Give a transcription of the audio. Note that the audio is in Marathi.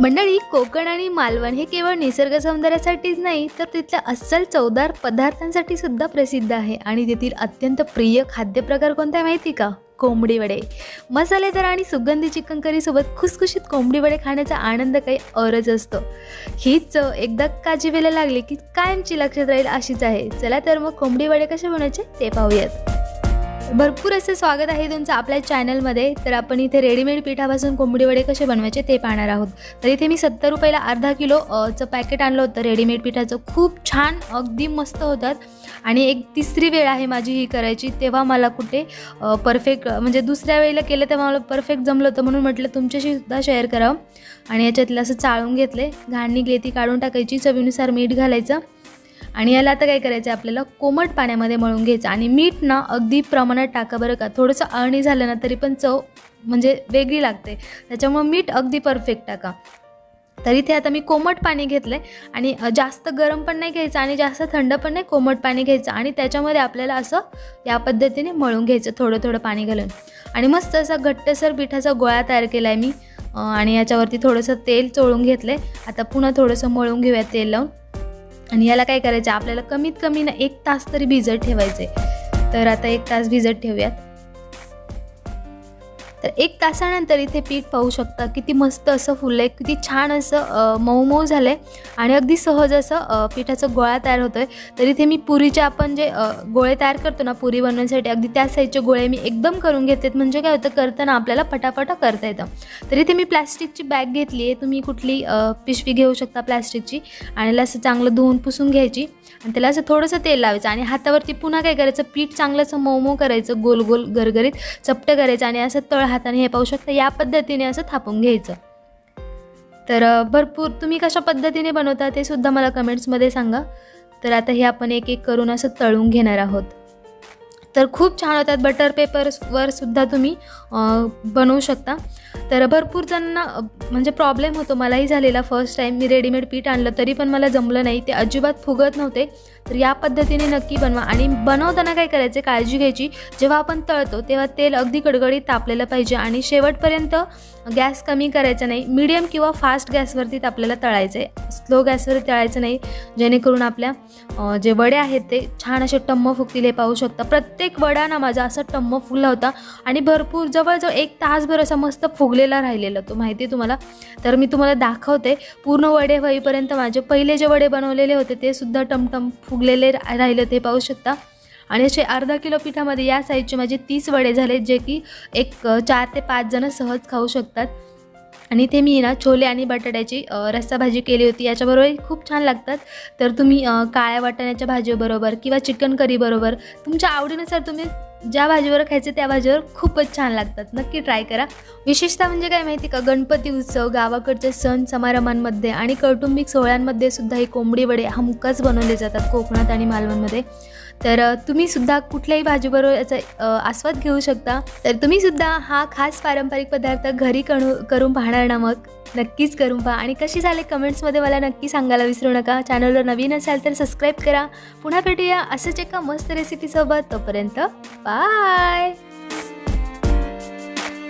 मंडळी कोकण आणि मालवण हे केवळ निसर्ग सौंदर्यासाठीच नाही तर तिथल्या अस्सल चवदार पदार्थांसाठी सुद्धा प्रसिद्ध आहे. आणि तेथील अत्यंत प्रिय खाद्यप्रकार कोणता आहे माहिती का? कोंबडी वडे. मसालेदार आणि सुगंधी चिकन करीसोबत खुसखुशीत कोंबडी वडे खाण्याचा आनंद काही औरच असतो. हीच चव एकदा काजीवेला लागली की कायमची लक्षात राहील अशीच आहे. चला तर मग कोंबडी वडे कसे बनवायचे ते पाहूयात. भरपूर असे स्वागत आहे तुमचं आपल्या चॅनलमध्ये. तर आपण इथे रेडीमेड पिठापासून कोंबडी वडे कसे बनवायचे ते पाहणार आहोत. तर इथे मी सत्तर रुपयाला अर्धा किलोचं पॅकेट आणलं होतं रेडीमेड पिठाचं. खूप छान अगदी मस्त होतात. आणि एक तिसरी वेळ आहे माझी ही करायची तेव्हा मला कुठे परफेक्ट म्हणजे दुसऱ्या वेळेला केलं तेव्हा मला परफेक्ट जमलं होतं म्हणून म्हटलं तुमच्याशी सुद्धा शेअर करावं. आणि याच्यातलं असं चाळून घेतले घाण निघली ती काढून टाकायची चवीनुसार मीठ घालायचं. आणि याला आता काय करायचं आहे आपल्याला कोमट पाण्यामध्ये मळून घ्यायचं. आणि मीठ ना अगदी प्रमाणात टाका बरं का. थोडंसं अळणी झालं ना तरी पण चव म्हणजे वेगळी लागते. त्याच्यामुळं मीठ अगदी परफेक्ट टाका. तरी ते आता मी कोमट पाणी घेतलं आहे आणि जास्त गरम पण नाही घ्यायचं आणि जास्त थंड पण नाही कोमट पाणी घ्यायचं. आणि त्याच्यामध्ये आपल्याला असं या पद्धतीने मळून घ्यायचं थोडं थोडं पाणी घालून. आणि मस्त असा घट्टसर पिठाचा गोळा तयार केला आहे मी आणि याच्यावरती थोडंसं तेल चोळून घेतलं आहे आता पुन्हा थोडंसं मळून घेऊया तेल लावून. आणि याला काय करायचं? आहे आपल्याला कमीत कमी ना एक तास तरी भिजत ठेवायचं आहे तर आता एक तास भिजत ठेवूयात. तर एक तासानंतर इथे पीठ पाहू शकता. किती मस्त असं फुललं आहे किती छान असं मऊ मऊ झालं आहे आणि अगदी सहज असं पिठाचं गोळा तयार होतो आहे तर इथे मी पुरीचे आपण जे गोळे तयार करतो ना पुरी बनवण्यासाठी अगदी त्या साईजचे गोळे मी एकदम करून घेते म्हणजे काय होतं करताना आपल्याला पटापटा करता येतं. तर इथे मी प्लॅस्टिकची बॅग घेतली आहे. तुम्ही कुठली पिशवी घेऊ शकता प्लॅस्टिकची. आणि त्याला असं चांगलं धुवून पुसून घ्यायची. आणि त्याला असं थोडंसं तेल लावायचं. आणि हातावरती पुन्हा काय करायचं पीठ चांगलं असं मऊ मऊ करायचं. गोल गोल गरगरीत चपटं करायचं. आणि असं तळ हाताने हे पाहू शकता या पद्धतीने असं थापून घ्यायचं. तर भरपूर तुम्ही कशा पद्धतीने बनवता ते सुद्धा मला कमेंट्समध्ये सांगा. तर आता हे आपण एक एक करून असं तळून घेणार आहोत. तर खूप छान होतात बटर पेपरवर सुद्धा तुम्ही बनवू शकता. तर भरपूर जणांना म्हणजे प्रॉब्लेम होतो. मलाही झालेला फर्स्ट टाईम मी रेडीमेड पीठ आणलं तरी पण मला जमलं नाही. ते अजिबात फुगत नव्हते. तर या पद्धतीने नक्की बनवा. आणि बनवताना काय करायचे काळजी घ्यायची. जेव्हा आपण तळतो तेव्हा तेल अगदी कडकडीत तापलेलं पाहिजे. आणि शेवटपर्यंत गॅस कमी करायचा नाही. मीडियम किंवा फास्ट गॅसवरती आपल्याला तळायचं आहे स्लो गॅसवर तळायचं नाही. जेणेकरून आपल्या जे वडे आहेत ते छान असे टम्म फुगतील हे पाहू शकता. प्रत्येक वडा ना माझा असा टम्म फुगला होता. आणि भरपूर जवळजवळ एक तासभर असा मस्त फुगलेला राहिलेला तो माहिती आहे तुम्हाला? तर मी तुम्हाला दाखवते. पूर्ण वडे होईपर्यंत माझे पहिले जे वडे बनवलेले होते ते सुद्धा टमटम फुगलेले राहिले ते पाहू शकता. आणि असे अर्धा किलो पिठामध्ये या साईजचे माझे तीस वडे झाले जे की एक चार ते पाच जण सहज खाऊ शकतात. आणि ते मी ना छोले आणि बटाट्याची रस्सा भाजी केली होती याच्याबरोबरही खूप छान लागतात. तर तुम्ही काळ्या वाटाण्याच्या भाजीबरोबर किंवा चिकन करीबरोबर तुमच्या आवडीनुसार तुम्ही ज्या भाजीवर खायचे त्या भाजीवर खूपच छान लागतात. नक्की ट्राय करा. विशेषतः म्हणजे काय माहिती का गणपती उत्सव गावाकडचे सण समारंभांमध्ये आणि कौटुंबिक सोहळ्यांमध्ये सुद्धा हे कोंबडी वडे हमखास बनवले जातात कोकणात आणि मालवणमध्ये. तर तुम्हीसुद्धा तुम्ही सुद्धा कुठल्याही भाजीबरोबर याचा आस्वाद घेऊ शकता. तर तुम्ही सुद्धा हा खास पारंपरिक पदार्थ घरी करू करून पाहणार ना मग. नक्कीच करून पहा. आणि कशी झाले कमेंट्समध्ये मला नक्की सांगायला विसरू नका. चॅनलवर नवीन असाल तर सबस्क्राईब करा. पुन्हा भेटूया असंच एका मस्त रेसिपीसोबत तोपर्यंत बाय